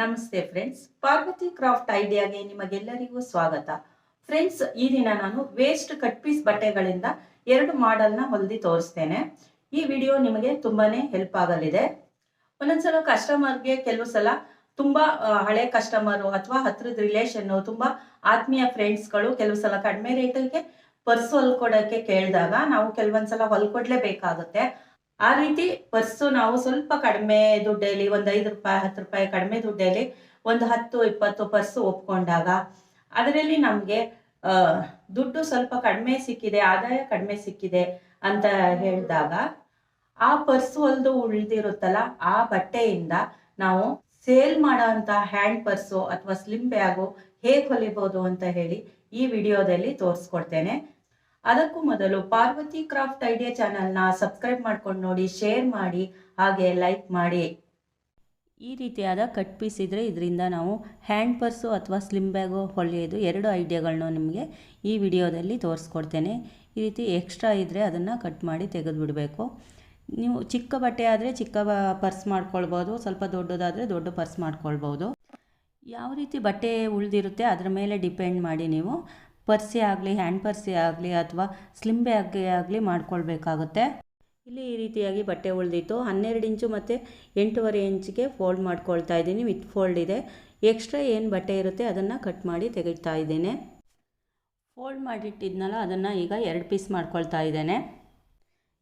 ನಮಸ್ತೆ friends Parvati craft ಐಡಿಯಾಗೆ ನಿಮಗೆಲ್ಲರಿಗೂ ಸ್ವಾಗತ. ಫ್ರೆಂಡ್ಸ್ ಈ ದಿನ ನಾನು ವೇಸ್ಟ್ ಕಟ್ ಪೀಸ್ ಬಟ್ಟೆಗಳಿಂದ ಎರಡು ಮಾಡೆಲ್ನ ಹೊಲ್ದಿ ತೋರಿಸ್ತೇನೆ. ಈ ವಿಡಿಯೋ ನಿಮಗೆ ತುಂಬಾನೇ ಹೆಲ್ಪ್ ಆಗಲಿದೆ. ಒಂದೊಂದ್ಸಲ ಕಸ್ಟಮರ್ಗೆ ಕೆಲವು ಸಲ ತುಂಬಾ ಹಳೆ ಕಸ್ಟಮರು ಅಥವಾ ಹತ್ರದ ರಿಲೇಷನ್ನು ತುಂಬಾ ಆತ್ಮೀಯ ಫ್ರೆಂಡ್ಸ್ಗಳು ಕೆಲವು ಸಲ ಕಡಿಮೆ ರೇಟಿಗೆ ಪರ್ಸ್ ಹೊಲ್ಕೊಡಕ್ಕೆ ಕೇಳಿದಾಗ ನಾವು ಕೆಲವೊಂದ್ಸಲ ಹೊಲ್ಕೊಡ್ಲೇಬೇಕಾಗುತ್ತೆ. ಆ ರೀತಿ ಪರ್ಸು ನಾವು ಸ್ವಲ್ಪ ಕಡಿಮೆ ದುಡ್ಡಲ್ಲಿ ಒಂದು ಐದು ರೂಪಾಯಿ, ಹತ್ತು ರೂಪಾಯಿ ಕಡಿಮೆ ದುಡ್ಡಲ್ಲಿ ಒಂದು ಹತ್ತು, ಇಪ್ಪತ್ತು ಪರ್ಸು ಒಪ್ಕೊಂಡಾಗ ಅದರಲ್ಲಿ ನಮಗೆ ದುಡ್ಡು ಸ್ವಲ್ಪ ಕಡಿಮೆ ಸಿಕ್ಕಿದೆ, ಆದಾಯ ಕಡಿಮೆ ಸಿಕ್ಕಿದೆ ಅಂತ ಹೇಳಿದಾಗ ಆ ಪರ್ಸ್ ಹೊಲ್ದು ಉಳಿದಿರುತ್ತಲ್ಲ, ಆ ಬಟ್ಟೆಯಿಂದ ನಾವು ಸೇಲ್ ಮಾಡೋವಂಥ ಹ್ಯಾಂಡ್ ಪರ್ಸು ಅಥವಾ ಸ್ಲಿಮ್ ಬ್ಯಾಗು ಹೇಗೆ ಹೊಲಿಬೋದು ಅಂತ ಹೇಳಿ ಈ ವಿಡಿಯೋದಲ್ಲಿ ತೋರಿಸ್ಕೊಡ್ತೇನೆ. ಅದಕ್ಕೂ ಮೊದಲು ಪಾರ್ವತಿ ಕ್ರಾಫ್ಟ್ ಐಡಿಯಾ ಚಾನಲ್ನ ಸಬ್ಸ್ಕ್ರೈಬ್ ಮಾಡ್ಕೊಂಡು ನೋಡಿ, ಶೇರ್ ಮಾಡಿ, ಹಾಗೆ ಲೈಕ್ ಮಾಡಿ. ಈ ರೀತಿಯಾದ ಕಟ್ ಪೀಸ್ ಇದ್ದರೆ ಇದರಿಂದ ನಾವು ಹ್ಯಾಂಡ್ ಪರ್ಸು ಅಥವಾ ಸ್ಲಿಮ್ ಬ್ಯಾಗು ಹೊಲಿಯೋದು ಎರಡು ಐಡಿಯಾಗಳನ್ನ ನಿಮಗೆ ಈ ವಿಡಿಯೋದಲ್ಲಿ ತೋರಿಸ್ಕೊಡ್ತೇನೆ. ಈ ರೀತಿ ಎಕ್ಸ್ಟ್ರಾ ಇದ್ದರೆ ಅದನ್ನು ಕಟ್ ಮಾಡಿ ತೆಗೆದುಬಿಡಬೇಕು. ನೀವು ಚಿಕ್ಕ ಬಟ್ಟೆ ಆದರೆ ಚಿಕ್ಕ ಪರ್ಸ್ ಮಾಡ್ಕೊಳ್ಬೋದು, ಸ್ವಲ್ಪ ದೊಡ್ಡದಾದರೆ ದೊಡ್ಡ ಪರ್ಸ್ ಮಾಡ್ಕೊಳ್ಬೋದು. ಯಾವ ರೀತಿ ಬಟ್ಟೆ ಉಳಿದಿರುತ್ತೆ ಅದರ ಮೇಲೆ ಡಿಪೆಂಡ್ ಮಾಡಿ ನೀವು ಪರ್ಸೇ ಆಗಲಿ, ಹ್ಯಾಂಡ್ ಪರ್ಸಿ ಆಗಲಿ ಅಥವಾ ಸ್ಲಿಮ್ ಬ್ಯಾಗ್ಗೆ ಆಗಲಿ ಮಾಡ್ಕೊಳ್ಬೇಕಾಗುತ್ತೆ. ಇಲ್ಲಿ ಈ ರೀತಿಯಾಗಿ ಬಟ್ಟೆ ಉಳಿದಿತ್ತು. ಹನ್ನೆರಡು ಇಂಚು ಮತ್ತು ಎಂಟೂವರೆ ಇಂಚಿಗೆ ಫೋಲ್ಡ್ ಮಾಡ್ಕೊಳ್ತಾ ಇದ್ದೀನಿ. ವಿತ್ ಫೋಲ್ಡ್ ಇದೆ. ಎಕ್ಸ್ಟ್ರಾ ಏನು ಬಟ್ಟೆ ಇರುತ್ತೆ ಅದನ್ನು ಕಟ್ ಮಾಡಿ ತೆಗಿತಾ ಇದ್ದೇನೆ. ಫೋಲ್ಡ್ ಮಾಡಿಟ್ಟಿದ್ನಲ್ಲ, ಅದನ್ನು ಈಗ ಎರಡು ಪೀಸ್ ಮಾಡ್ಕೊಳ್ತಾ ಇದ್ದೇನೆ.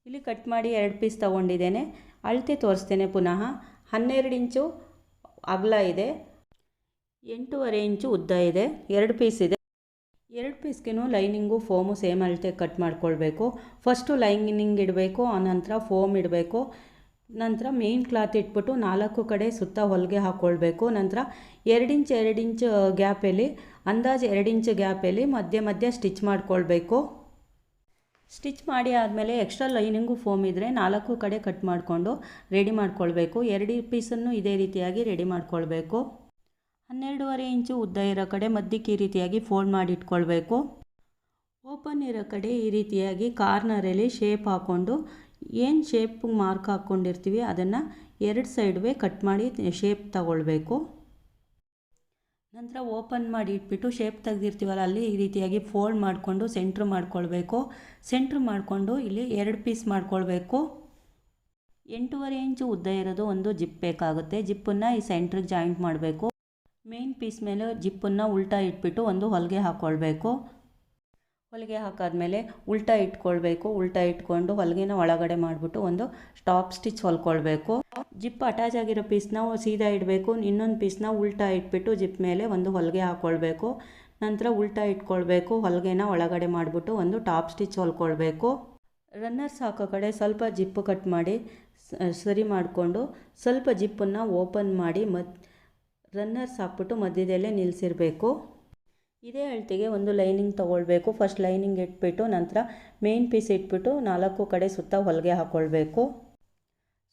ಇಲ್ಲಿ ಕಟ್ ಮಾಡಿ ಎರಡು ಪೀಸ್ ತೊಗೊಂಡಿದ್ದೇನೆ. ಅಳತೆ ತೋರಿಸ್ತೇನೆ ಪುನಃ. ಹನ್ನೆರಡು ಇಂಚು ಅಗಲ ಇದೆ. ಎಂಟೂವರೆ ಇಂಚು ಉದ್ದ ಇದೆ. ಎರಡು ಪೀಸ್ ಇದೆ. ಎರಡು ಪೀಸ್ಗೆನೂ ಲೈನಿಂಗು, ಫೋಮು ಸೇಮ್ ಅಳತೆ ಕಟ್ ಮಾಡ್ಕೊಳ್ಬೇಕು. ಫಸ್ಟು ಲೈನಿಂಗ್ ಇಡಬೇಕು, ಆನಂತರ ಫೋಮ್ ಇಡಬೇಕು. ನಂತರ ಮೇನ್ ಕ್ಲಾತ್ ಇಟ್ಬಿಟ್ಟು ನಾಲ್ಕು ಕಡೆ ಸುತ್ತ ಹೊಲಿಗೆ ಹಾಕ್ಕೊಳ್ಬೇಕು ನಂತರ ಎರಡು ಇಂಚ್ ಎರಡು ಇಂಚ್ ಗ್ಯಾಪಲ್ಲಿ, ಅಂದಾಜು ಎರಡು ಇಂಚ್ ಗ್ಯಾಪಲ್ಲಿ ಮಧ್ಯ ಮಧ್ಯ ಸ್ಟಿಚ್ ಮಾಡ್ಕೊಳ್ಬೇಕು. ಸ್ಟಿಚ್ ಮಾಡಿ ಆದಮೇಲೆ ಎಕ್ಸ್ಟ್ರಾ ಲೈನಿಂಗು, ಫೋಮ್ ಇದ್ದರೆ ನಾಲ್ಕು ಕಡೆ ಕಟ್ ಮಾಡಿಕೊಂಡು ರೆಡಿ ಮಾಡ್ಕೊಳ್ಬೇಕು. ಎರಡು ಪೀಸನ್ನು ಇದೇ ರೀತಿಯಾಗಿ ರೆಡಿ ಮಾಡ್ಕೊಳ್ಬೇಕು. ಹನ್ನೆರಡೂವರೆ ಇಂಚು ಉದ್ದ ಇರೋ ಕಡೆ ಮಧ್ಯಕ್ಕೆ ಈ ರೀತಿಯಾಗಿ ಫೋಲ್ಡ್ ಮಾಡಿ ಇಟ್ಕೊಳ್ಬೇಕು. ಓಪನ್ ಇರೋ ಕಡೆ ಈ ರೀತಿಯಾಗಿ ಕಾರ್ನರಲ್ಲಿ ಶೇಪ್ ಹಾಕ್ಕೊಂಡು ಏನು ಶೇಪ್ ಮಾರ್ಕ್ ಹಾಕ್ಕೊಂಡಿರ್ತೀವಿ ಅದನ್ನು ಎರಡು ಸೈಡ್ವೇ ಕಟ್ ಮಾಡಿ ಶೇಪ್ ತಗೊಳ್ಬೇಕು. ನಂತರ ಓಪನ್ ಮಾಡಿ ಇಟ್ಬಿಟ್ಟು ಶೇಪ್ ತೆಗೆದಿರ್ತೀವಲ್ಲ ಅಲ್ಲಿ ಈ ರೀತಿಯಾಗಿ ಫೋಲ್ಡ್ ಮಾಡಿಕೊಂಡು ಸೆಂಟ್ರ್ ಮಾಡ್ಕೊಳ್ಬೇಕು. ಸೆಂಟ್ರ್ ಮಾಡಿಕೊಂಡು ಇಲ್ಲಿ ಎರಡು ಪೀಸ್ ಮಾಡ್ಕೊಳ್ಬೇಕು. ಎಂಟೂವರೆ ಇಂಚು ಉದ್ದ ಇರೋದು ಒಂದು ಜಿಪ್ ಬೇಕಾಗುತ್ತೆ. ಜಿಪ್ಪನ್ನು ಈ ಸೆಂಟ್ರಿಗೆ ಜಾಯಿಂಟ್ ಮಾಡಬೇಕು. ಮೇನ್ ಪೀಸ್ ಮೇಲೆ ಜಿಪ್ಪನ್ನು ಉಲ್ಟಾ ಇಟ್ಬಿಟ್ಟು ಒಂದು ಹೊಲಿಗೆ ಹಾಕ್ಕೊಳ್ಬೇಕು ಹೊಲಿಗೆ ಹಾಕಾದ್ಮೇಲೆ ಉಲ್ಟಾ ಇಟ್ಕೊಳ್ಬೇಕು. ಉಲ್ಟಾ ಇಟ್ಕೊಂಡು ಹೊಲಿಗೆನ ಒಳಗಡೆ ಮಾಡಿಬಿಟ್ಟು ಒಂದು ಸ್ಟಾಪ್ ಸ್ಟಿಚ್ ಹೊಲ್ಕೊಳ್ಬೇಕು. ಜಿಪ್ ಅಟ್ಯಾಚ್ ಆಗಿರೋ ಪೀಸ್ನ ಸೀದಾ ಇಡಬೇಕು. ಇನ್ನೊಂದು ಪೀಸ್ನ ಉಲ್ಟಾ ಇಟ್ಬಿಟ್ಟು ಜಿಪ್ ಮೇಲೆ ಒಂದು ಹೊಲಿಗೆ ಹಾಕ್ಕೊಳ್ಬೇಕು ನಂತರ ಉಲ್ಟಾ ಇಟ್ಕೊಳ್ಬೇಕು. ಹೊಲಿಗೆನ ಒಳಗಡೆ ಮಾಡಿಬಿಟ್ಟು ಒಂದು ಟಾಪ್ ಸ್ಟಿಚ್ ಹೊಲ್ಕೊಳ್ಬೇಕು. ರನ್ನರ್ಸ್ ಹಾಕೋ ಕಡೆ ಸ್ವಲ್ಪ ಜಿಪ್ಪು ಕಟ್ ಮಾಡಿ ಸರಿ ಮಾಡಿಕೊಂಡು ಸ್ವಲ್ಪ ಜಿಪ್ಪನ್ನು ಓಪನ್ ಮಾಡಿ ಮತ್ ರನ್ನರ್ಸ್ ಹಾಕ್ಬಿಟ್ಟು ಮಧ್ಯದಲ್ಲೇ ನಿಲ್ಲಿಸಿರಬೇಕು ಇದೇ ಅಳತೆಗೆ ಒಂದು ಲೈನಿಂಗ್ ತೊಗೊಳ್ಬೇಕು. ಫಸ್ಟ್ ಲೈನಿಂಗ್ ಇಟ್ಬಿಟ್ಟು ನಂತರ ಮೇನ್ ಪೀಸ್ ಇಟ್ಬಿಟ್ಟು ನಾಲ್ಕು ಕಡೆ ಸುತ್ತ ಹೊಲಿಗೆ ಹಾಕ್ಕೊಳ್ಬೇಕು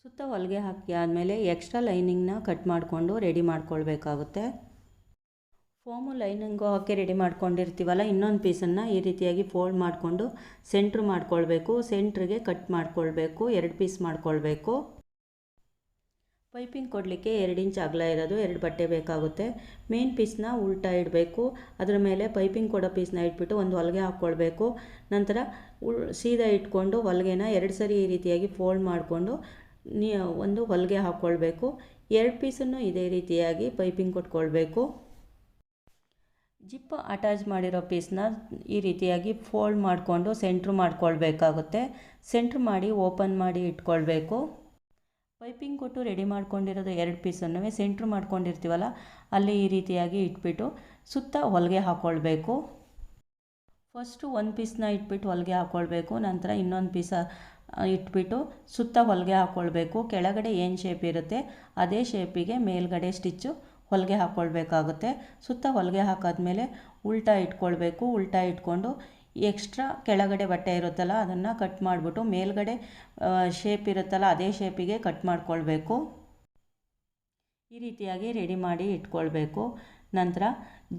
ಸುತ್ತ ಹೊಲಿಗೆ ಹಾಕಿ ಆದಮೇಲೆ ಎಕ್ಸ್ಟ್ರಾ ಲೈನಿಂಗ್ನ ಕಟ್ ಮಾಡಿಕೊಂಡು ರೆಡಿ ಮಾಡ್ಕೊಳ್ಬೇಕಾಗುತ್ತೆ. ಫೋಮು ಲೈನಿಂಗು ಹಾಕಿ ರೆಡಿ ಮಾಡ್ಕೊಂಡಿರ್ತೀವಲ್ಲ, ಇನ್ನೊಂದು ಪೀಸನ್ನು ಈ ರೀತಿಯಾಗಿ ಫೋಲ್ಡ್ ಮಾಡಿಕೊಂಡು ಸೆಂಟ್ರ್ ಮಾಡ್ಕೊಳ್ಬೇಕು. ಸೆಂಟ್ರಿಗೆ ಕಟ್ ಮಾಡ್ಕೊಳ್ಬೇಕು. ಎರಡು ಪೀಸ್ ಮಾಡ್ಕೊಳ್ಬೇಕು. ಪೈಪಿಂಗ್ ಕೊಡಲಿಕ್ಕೆ ಎರಡು ಇಂಚ್ ಅಗಲ ಇರೋದು, ಎರಡು ಬಟ್ಟೆ ಬೇಕಾಗುತ್ತೆ. ಮೇನ್ ಪೀಸ್ನ ಉಲ್ಟಾ ಇಡಬೇಕು. ಅದರ ಮೇಲೆ ಪೈಪಿಂಗ್ ಕೊಡೋ ಪೀಸ್ನ ಇಟ್ಬಿಟ್ಟು ಒಂದು ಹೊಲಿಗೆ ಹಾಕ್ಕೊಳ್ಬೇಕು. ನಂತರ ಉಳ್, ಸೀದಾ ಇಟ್ಕೊಂಡು ಹೊಲಿಗೆನ ಎರಡು ಸರಿ ಈ ರೀತಿಯಾಗಿ ಫೋಲ್ಡ್ ಮಾಡಿಕೊಂಡು ನೀ, ಒಂದು ಹೊಲಿಗೆ ಹಾಕ್ಕೊಳ್ಬೇಕು. ಎರಡು ಪೀಸನ್ನು ಇದೇ ರೀತಿಯಾಗಿ ಪೈಪಿಂಗ್ ಕೊಟ್ಕೊಳ್ಬೇಕು. ಜಿಪ್ ಅಟ್ಯಾಚ್ ಮಾಡಿರೋ ಪೀಸ್ನ ಈ ರೀತಿಯಾಗಿ ಫೋಲ್ಡ್ ಮಾಡಿಕೊಂಡು ಸೆಂಟ್ರ್ ಮಾಡ್ಕೊಳ್ಬೇಕಾಗುತ್ತೆ. ಸೆಂಟ್ರ್ ಮಾಡಿ ಓಪನ್ ಮಾಡಿ ಇಟ್ಕೊಳ್ಬೇಕು. ಪೈಪಿಂಗ್ ಕೊಟ್ಟು ರೆಡಿ ಮಾಡ್ಕೊಂಡಿರೋದು ಎರಡು ಪೀಸನ್ನು ಸೆಂಟ್ರ್ ಮಾಡ್ಕೊಂಡಿರ್ತೀವಲ್ಲ, ಅಲ್ಲಿ ಈ ರೀತಿಯಾಗಿ ಇಟ್ಬಿಟ್ಟು ಸುತ್ತ ಹೊಲಿಗೆ ಹಾಕ್ಕೊಳ್ಬೇಕು ಫಸ್ಟು ಒಂದು ಪೀಸ್ನ ಇಟ್ಬಿಟ್ಟು ಹೊಲಿಗೆ ಹಾಕ್ಕೊಳ್ಬೇಕು ನಂತರ ಇನ್ನೊಂದು ಪೀಸ ಇಟ್ಬಿಟ್ಟು ಸುತ್ತ ಹೊಲಿಗೆ ಹಾಕ್ಕೊಳ್ಬೇಕು ಕೆಳಗಡೆ ಏನು ಶೇಪ್ ಇರುತ್ತೆ, ಅದೇ ಶೇಪಿಗೆ ಮೇಲ್ಗಡೆ ಸ್ಟಿಚ್ಚು ಹೊಲಿಗೆ ಹಾಕ್ಕೊಳ್ಬೇಕಾಗುತ್ತೆ ಸುತ್ತ ಹೊಲಿಗೆ ಹಾಕಾದ್ಮೇಲೆ ಉಲ್ಟಾ ಇಟ್ಕೊಳ್ಬೇಕು. ಉಲ್ಟಾ ಇಟ್ಕೊಂಡು ಎಕ್ಸ್ಟ್ರಾ ಕೆಳಗಡೆ ಬಟ್ಟೆ ಇರುತ್ತಲ್ಲ, ಅದನ್ನು ಕಟ್ ಮಾಡಿಬಿಟ್ಟು ಮೇಲ್ಗಡೆ ಶೇಪ್ ಇರುತ್ತಲ್ಲ, ಅದೇ ಶೇಪಿಗೆ ಕಟ್ ಮಾಡಿಕೊಳ್ಬೇಕು. ಈ ರೀತಿಯಾಗಿ ರೆಡಿ ಮಾಡಿ ಇಟ್ಕೊಳ್ಬೇಕು. ನಂತರ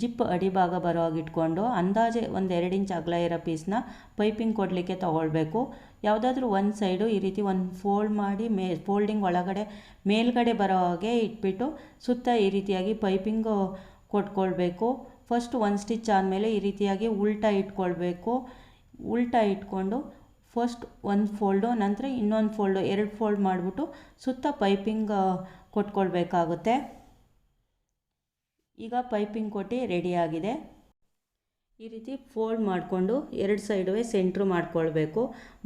ಜಿಪ್ ಅಡಿಭಾಗ ಬರೋ ಹಾಗೆ ಇಟ್ಕೊಂಡು ಅಂದಾಜೆ ಒಂದು ಎರಡು ಇಂಚ್ ಅಗಲ ಇರೋ ಪೀಸ್ನ ಪೈಪಿಂಗ್ ಕೊಡಲಿಕ್ಕೆ ತೊಗೊಳ್ಬೇಕು. ಯಾವುದಾದ್ರೂ ಒಂದು ಸೈಡು ಈ ರೀತಿ ಒಂದು ಫೋಲ್ಡ್ ಮಾಡಿ ಮೇ ಫೋಲ್ಡಿಂಗ್ ಒಳಗಡೆ, ಮೇಲ್ಗಡೆ ಬರೋ ಹಾಗೆ ಇಟ್ಬಿಟ್ಟು ಸುತ್ತ ಈ ರೀತಿಯಾಗಿ ಪೈಪಿಂಗು ಕೊಟ್ಕೊಳ್ಬೇಕು. ಫಸ್ಟ್ ಒಂದು ಸ್ಟಿಚ್ ಆದಮೇಲೆ ಈ ರೀತಿಯಾಗಿ ಉಲ್ಟಾ ಇಟ್ಕೊಳ್ಬೇಕು. ಉಲ್ಟಾ ಇಟ್ಕೊಂಡು ಫಸ್ಟ್ ಒಂದು ಫೋಲ್ಡು ನಂತರ ಇನ್ನೊಂದು ಫೋಲ್ಡು ಎರಡು ಫೋಲ್ಡ್ ಮಾಡಿಬಿಟ್ಟು ಸುತ್ತ ಪೈಪಿಂಗ್ ಕೊಟ್ಕೊಳ್ಬೇಕಾಗುತ್ತೆ. ಈಗ ಪೈಪಿಂಗ್ ಕೊಟ್ಟು ರೆಡಿಯಾಗಿದೆ ಈ ರೀತಿ ಫೋಲ್ಡ್ ಮಾಡಿಕೊಂಡು ಎರಡು ಸೈಡುವೆ ಸೆಂಟ್ರು ಮಾಡ್ಕೊಳ್ಬೇಕು.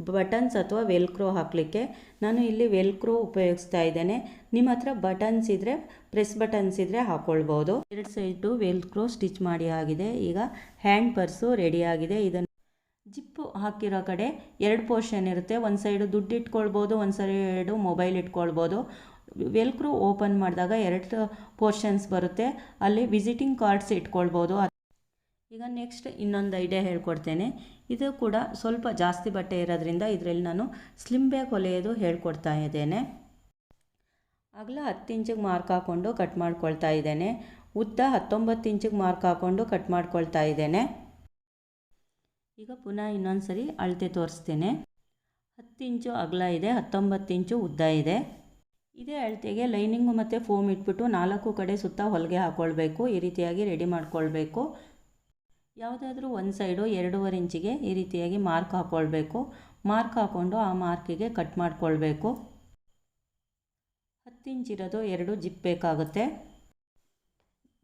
ಬಟನ್ಸ್ ಅಥವಾ ವೆಲ್ಕ್ರೋ ಹಾಕಲಿಕ್ಕೆ. ನಾನು ಇಲ್ಲಿ ವೆಲ್ಕ್ರೋ ಉಪಯೋಗಿಸ್ತಾ ಇದ್ದೇನೆ. ನಿಮ್ಮ ಹತ್ರ ಬಟನ್ಸ್ ಇದ್ದರೆ ಪ್ರೆಸ್ ಬಟನ್ಸ್ ಇದ್ದರೆ ಹಾಕ್ಕೊಳ್ಬೋದು ಎರಡು ಸೈಡು ವೆಲ್ಕ್ರೋ ಸ್ಟಿಚ್ ಮಾಡಿ ಆಗಿದೆ. ಈಗ ಹ್ಯಾಂಡ್ ಪರ್ಸು ರೆಡಿಯಾಗಿದೆ ಇದನ್ನು ಜಿಪ್ಪು ಹಾಕಿರೋ ಕಡೆ ಎರಡು ಪೋರ್ಷನ್ ಇರುತ್ತೆ. ಒಂದು ಸೈಡು ದುಡ್ಡು ಇಟ್ಕೊಳ್ಬೋದು, ಒಂದು ಸೈಡು ಮೊಬೈಲ್ ಇಟ್ಕೊಳ್ಬೋದು. ವೆಲ್ಕ್ರೋ ಓಪನ್ ಮಾಡಿದಾಗ ಎರಡು ಪೋರ್ಷನ್ಸ್ ಬರುತ್ತೆ. ಅಲ್ಲಿ ವಿಸಿಟಿಂಗ್ ಕಾರ್ಡ್ಸ್ ಇಟ್ಕೊಳ್ಬೋದು. ಈಗ ನೆಕ್ಸ್ಟ್ ಇನ್ನೊಂದು ಐಡಿಯಾ ಹೇಳ್ಕೊಡ್ತೇನೆ. ಇದು ಕೂಡ ಸ್ವಲ್ಪ ಜಾಸ್ತಿ ಬಟ್ಟೆ ಇರೋದ್ರಿಂದ ಇದರಲ್ಲಿ ನಾನು ಸ್ಲಿಮ್ ಬ್ಯಾಗ್ ಹೊಲೆಯೋದು ಹೇಳ್ಕೊಡ್ತಾ ಇದ್ದೇನೆ. ಅಗಲ ಹತ್ತು ಇಂಚಿಗೆ ಮಾರ್ಕ್ ಹಾಕ್ಕೊಂಡು ಕಟ್ ಮಾಡ್ಕೊಳ್ತಾ ಇದ್ದೇನೆ. ಉದ್ದ ಹತ್ತೊಂಬತ್ತು ಇಂಚಿಗೆ ಮಾರ್ಕ್ ಹಾಕ್ಕೊಂಡು ಕಟ್ ಮಾಡ್ಕೊಳ್ತಾ ಇದ್ದೇನೆ. ಈಗ ಪುನಃ ಇನ್ನೊಂದು ಸರಿ ಅಳತೆ ತೋರಿಸ್ತೇನೆ. ಹತ್ತು ಇಂಚು ಅಗಲ ಇದೆ, ಹತ್ತೊಂಬತ್ತು ಇಂಚು ಉದ್ದ ಇದೆ. ಇದೇ ಅಳತೆಗೆ ಲೈನಿಂಗು ಮತ್ತು ಫೋಮ್ ಇಟ್ಬಿಟ್ಟು ನಾಲ್ಕು ಕಡೆ ಸುತ್ತ ಹೊಲಿಗೆ ಹಾಕ್ಕೊಳ್ಬೇಕು ಈ ರೀತಿಯಾಗಿ ರೆಡಿ ಮಾಡ್ಕೊಳ್ಬೇಕು. ಯಾವುದಾದ್ರೂ ಒಂದು ಸೈಡು ಎರಡೂವರೆ ಇಂಚಿಗೆ ಈ ರೀತಿಯಾಗಿ ಮಾರ್ಕ್ ಹಾಕ್ಕೊಳ್ಬೇಕು ಮಾರ್ಕ್ ಹಾಕ್ಕೊಂಡು ಆ ಮಾರ್ಕಿಗೆ ಕಟ್ ಮಾಡಿಕೊಳ್ಬೇಕು. ಹತ್ತು ಇಂಚಿರೋದು ಎರಡು ಜಿಪ್ ಬೇಕಾಗುತ್ತೆ.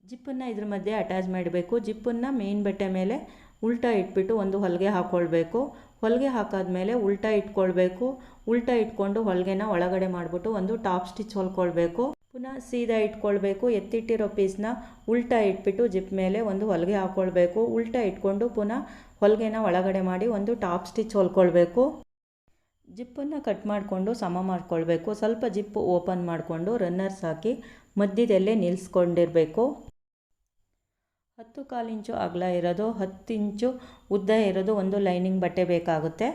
ಜಿಪ್ಪನ್ನು ಇದ್ರ ಮಧ್ಯೆ ಅಟ್ಯಾಚ್ ಮಾಡಬೇಕು. ಜಿಪ್ಪನ್ನು ಮೇನ್ ಬಟ್ಟೆ ಮೇಲೆ ಉಲ್ಟಾ ಇಟ್ಬಿಟ್ಟು ಒಂದು ಹೊಲಿಗೆ ಹಾಕ್ಕೊಳ್ಬೇಕು ಹೊಲಿಗೆ ಹಾಕಾದ್ಮೇಲೆ ಉಲ್ಟಾ ಇಟ್ಕೊಳ್ಬೇಕು. ಉಲ್ಟಾ ಇಟ್ಕೊಂಡು ಹೊಲಿಗೆನ ಒಳಗಡೆ ಮಾಡಿಬಿಟ್ಟು ಒಂದು ಟಾಪ್ ಸ್ಟಿಚ್ ಹೊಲ್ಕೊಳ್ಬೇಕು. ಪುನಃ ಸೀದಾ ಇಟ್ಕೊಳ್ಬೇಕು, ಎತ್ತಿಟ್ಟಿರೋ ಪೀಸ್ನ ಉಲ್ಟಾ ಇಟ್ಬಿಟ್ಟು ಜಿಪ್ ಮೇಲೆ ಒಂದು ಹೊಲಿಗೆ ಹಾಕ್ಕೊಳ್ಬೇಕು ಉಲ್ಟಾ ಇಟ್ಕೊಂಡು ಪುನಃ ಹೊಲಿಗೆನ ಒಳಗಡೆ ಮಾಡಿ ಒಂದು ಟಾಪ್ ಸ್ಟಿಚ್ ಹೊಲ್ಕೊಳ್ಬೇಕು. ಜಿಪ್ಪನ್ನು ಕಟ್ ಮಾಡಿಕೊಂಡು ಸಮ ಮಾಡ್ಕೊಳ್ಬೇಕು. ಸ್ವಲ್ಪ ಜಿಪ್ ಓಪನ್ ಮಾಡಿಕೊಂಡು ರನ್ನರ್ಸ್ ಹಾಕಿ ಮಧ್ಯದಲ್ಲೇ ನಿಲ್ಲಿಸ್ಕೊಂಡಿರಬೇಕು ಹತ್ತು ಕಾಲು ಇಂಚು ಅಗಲ ಇರೋದು, ಹತ್ತು ಇಂಚು ಉದ್ದ ಇರೋದು ಒಂದು ಲೈನಿಂಗ್ ಬಟ್ಟೆ ಬೇಕಾಗುತ್ತೆ.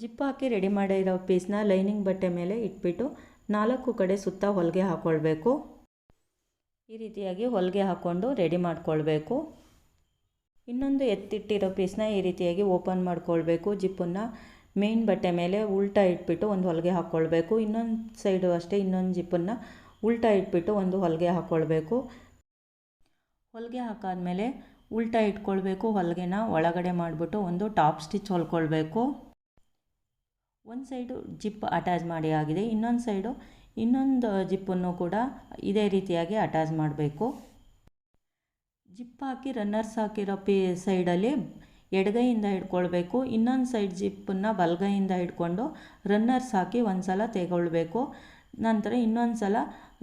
ಜಿಪ್ ಹಾಕಿ ರೆಡಿ ಮಾಡಿರೋ ಪೀಸ್ನ ಲೈನಿಂಗ್ ಬಟ್ಟೆ ಮೇಲೆ ಇಟ್ಬಿಟ್ಟು ನಾಲ್ಕು ಕಡೆ ಸುತ್ತ ಹೊಲಿಗೆ ಹಾಕ್ಕೊಳ್ಬೇಕು ಈ ರೀತಿಯಾಗಿ ಹೊಲಿಗೆ ಹಾಕ್ಕೊಂಡು ರೆಡಿ ಮಾಡಿಕೊಳ್ಬೇಕು. ಇನ್ನೊಂದು ಎತ್ತಿಟ್ಟಿರೋ ಪೀಸ್ನ ಈ ರೀತಿಯಾಗಿ ಓಪನ್ ಮಾಡ್ಕೊಳ್ಬೇಕು. ಜಿಪ್ಪನ್ನು ಮೇನ್ ಬಟ್ಟೆ ಮೇಲೆ ಉಲ್ಟಾ ಇಟ್ಬಿಟ್ಟು ಒಂದು ಹೊಲಿಗೆ ಹಾಕ್ಕೊಳ್ಬೇಕು ಇನ್ನೊಂದು ಸೈಡು ಅಷ್ಟೇ ಇನ್ನೊಂದು ಜಿಪ್ಪನ್ನು ಉಲ್ಟಾ ಇಟ್ಬಿಟ್ಟು ಒಂದು ಹೊಲಿಗೆ ಹಾಕ್ಕೊಳ್ಬೇಕು ಹೊಲಿಗೆ ಹಾಕಾದ್ಮೇಲೆ ಉಲ್ಟಾ ಇಟ್ಕೊಳ್ಬೇಕು. ಹೊಲಿಗೆನ ಒಳಗಡೆ ಮಾಡಿಬಿಟ್ಟು ಒಂದು ಟಾಪ್ ಸ್ಟಿಚ್ ಹೊಲ್ಕೊಳ್ಬೇಕು. ಒಂದು ಸೈಡು ಜಿಪ್ ಅಟ್ಯಾಚ್ ಮಾಡಿ ಆಗಿದೆ, ಇನ್ನೊಂದು ಸೈಡು ಇನ್ನೊಂದು ಜಿಪ್ಪನ್ನು ಕೂಡ ಇದೇ ರೀತಿಯಾಗಿ ಅಟ್ಯಾಚ್ ಮಾಡಬೇಕು. ಜಿಪ್ ಹಾಕಿ ರನ್ನರ್ಸ್ ಹಾಕಿರೋ ಪಿ, ಸೈಡಲ್ಲಿ ಎಡಗೈಯಿಂದ ಹಿಡ್ಕೊಳ್ಬೇಕು, ಇನ್ನೊಂದು ಸೈಡ್ ಜಿಪ್ಪನ್ನು ಬಲಗೈಯಿಂದ ಹಿಡ್ಕೊಂಡು ರನ್ನರ್ಸ್ ಹಾಕಿ ಒಂದು ಸಲ ತೆಗೊಳ್ಬೇಕು. ನಂತರ ಇನ್ನೊಂದು ಸಲ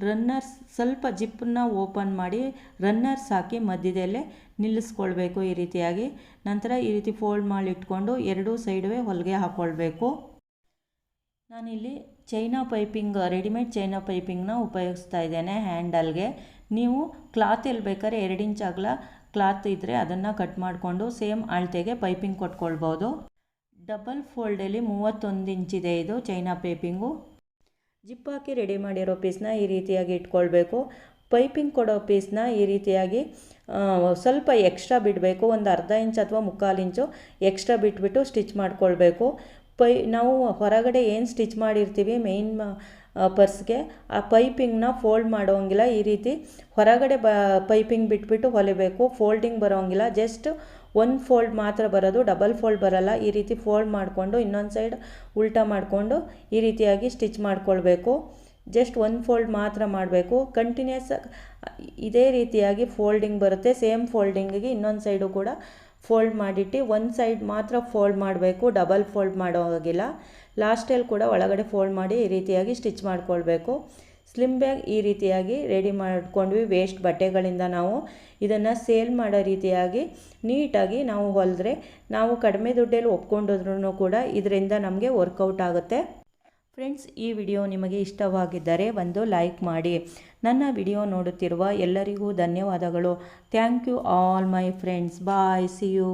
ರನ್ನರ್ಸ್ ಸ್ವಲ್ಪ ಜಿಪ್ಪನ್ನ ಓಪನ್ ಮಾಡಿ ರನ್ನರ್ಸ್ ಹಾಕಿ ಮಧ್ಯದಲ್ಲೇ ನಿಲ್ಲಿಸ್ಕೊಳ್ಬೇಕು ಈ ರೀತಿಯಾಗಿ. ನಂತರ ಈ ರೀತಿ ಫೋಲ್ಡ್ ಮಾಡಿ ಇಟ್ಕೊಂಡು ಎರಡೂ ಸೈಡ್ವೇ ಹೊಲಿಗೆ ಹಾಕ್ಕೊಳ್ಬೇಕು ನಾನಿಲ್ಲಿ ಚೈನಾ ಪೈಪಿಂಗ್, ರೆಡಿಮೇಡ್ ಚೈನಾ ಪೈಪಿಂಗ್ನ ಉಪಯೋಗಿಸ್ತಾ ಇದ್ದೇನೆ ಹ್ಯಾಂಡಲ್ಗೆ. ನೀವು ಕ್ಲಾತ್ ಎಲ್ಲಿ ಬೇಕಾದ್ರೆ ಎರಡು ಇಂಚ್ ಅಗಲ ಕ್ಲಾತ್ ಇದ್ದರೆ ಅದನ್ನು ಕಟ್ ಮಾಡಿಕೊಂಡು ಸೇಮ್ ಅಳತೆಗೆ ಪೈಪಿಂಗ್ ಕೊಟ್ಕೊಳ್ಬೋದು. ಡಬಲ್ ಫೋಲ್ಡಲ್ಲಿ ಮೂವತ್ತೊಂದು ಇಂಚಿದೆ ಇದು ಚೈನಾ ಪೈಪಿಂಗು. ಜಿಪ್ ಹಾಕಿ ರೆಡಿ ಮಾಡಿರೋ ಪೀಸ್ನ ಈ ರೀತಿಯಾಗಿ ಇಟ್ಕೊಳ್ಬೇಕು. ಪೈಪಿಂಗ್ ಕೊಡೋ ಪೀಸ್ನ ಈ ರೀತಿಯಾಗಿ ಸ್ವಲ್ಪ ಎಕ್ಸ್ಟ್ರಾ ಬಿಡಬೇಕು. ಒಂದು ಅರ್ಧ ಇಂಚ್ ಅಥವಾ ಮುಕ್ಕಾಲು ಇಂಚು ಎಕ್ಸ್ಟ್ರಾ ಬಿಟ್ಬಿಟ್ಟು ಸ್ಟಿಚ್ ಮಾಡ್ಕೊಳ್ಬೇಕು. ಪೈ, ನಾವು ಹೊರಗಡೆ ಏನು ಸ್ಟಿಚ್ ಮಾಡಿರ್ತೀವಿ ಮೇಯ್ನ್ ಪರ್ಸ್ಗೆ ಆ ಪೈಪಿಂಗ್ನ ಫೋಲ್ಡ್ ಮಾಡೋಂಗಿಲ್ಲ. ಈ ರೀತಿ ಹೊರಗಡೆ ಬ ಪೈಪಿಂಗ್ ಬಿಟ್ಬಿಟ್ಟು ಹೊಲಿಬೇಕು. ಫೋಲ್ಡಿಂಗ್ ಬರೋಂಗಿಲ್ಲ. ಜಸ್ಟ್ ಒಂದು ಫೋಲ್ಡ್ ಮಾತ್ರ ಬರೋದು. ಡಬಲ್ ಫೋಲ್ಡ್ ಬರಲ್ಲ. ಈ ರೀತಿ ಫೋಲ್ಡ್ ಮಾಡಿಕೊಂಡು ಇನ್ನೊಂದು ಸೈಡ್ ಉಲ್ಟಾ ಮಾಡಿಕೊಂಡು ಈ ರೀತಿಯಾಗಿ ಸ್ಟಿಚ್ ಮಾಡ್ಕೊಳ್ಬೇಕು. ಜಸ್ಟ್ ಒಂದು ಫೋಲ್ಡ್ ಮಾತ್ರ ಮಾಡಬೇಕು. ಕಂಟಿನ್ಯೂಸ್ ಇದೇ ರೀತಿಯಾಗಿ ಫೋಲ್ಡಿಂಗ್ ಬರುತ್ತೆ. ಸೇಮ್ ಫೋಲ್ಡಿಂಗಿಗೆ ಇನ್ನೊಂದು ಸೈಡು ಕೂಡ ಫೋಲ್ಡ್ ಮಾಡಿಟ್ಟು ಒಂದು ಸೈಡ್ ಮಾತ್ರ ಫೋಲ್ಡ್ ಮಾಡಬೇಕು ಡಬಲ್ ಫೋಲ್ಡ್ ಮಾಡೋ ಹಾಗಿಲ್ಲ. ಲಾಸ್ಟಲ್ಲಿ ಕೂಡ ಒಳಗಡೆ ಫೋಲ್ಡ್ ಮಾಡಿ ಈ ರೀತಿಯಾಗಿ ಸ್ಟಿಚ್ ಮಾಡ್ಕೊಳ್ಬೇಕು. ಸ್ಲಿಮ್ ಬ್ಯಾಗ್ ಈ ರೀತಿಯಾಗಿ ರೆಡಿ ಮಾಡ್ಕೊಂಡ್ವಿ ವೇಸ್ಟ್ ಬಟ್ಟೆಗಳಿಂದ ನಾವು. ಇದನ್ನು ಸೇಲ್ ಮಾಡೋ ರೀತಿಯಾಗಿ ನೀಟಾಗಿ ನಾವು ಹೊಲಿದ್ರೆ, ನಾವು ಕಡಿಮೆ ದುಡ್ಡಲ್ಲಿ ಒಪ್ಕೊಂಡಿದ್ರು ಕೂಡ ಇದರಿಂದ ನಮಗೆ ವರ್ಕೌಟ್ ಆಗುತ್ತೆ. ಫ್ರೆಂಡ್ಸ್, ಈ ವಿಡಿಯೋ ನಿಮಗೆ ಇಷ್ಟವಾಗಿದ್ದರೆ ಒಂದು ಲೈಕ್ ಮಾಡಿ. ನನ್ನ ವಿಡಿಯೋ ನೋಡುತ್ತಿರುವ ಎಲ್ಲರಿಗೂ ಧನ್ಯವಾದಗಳು. Thank you all my friends. Bye. See you.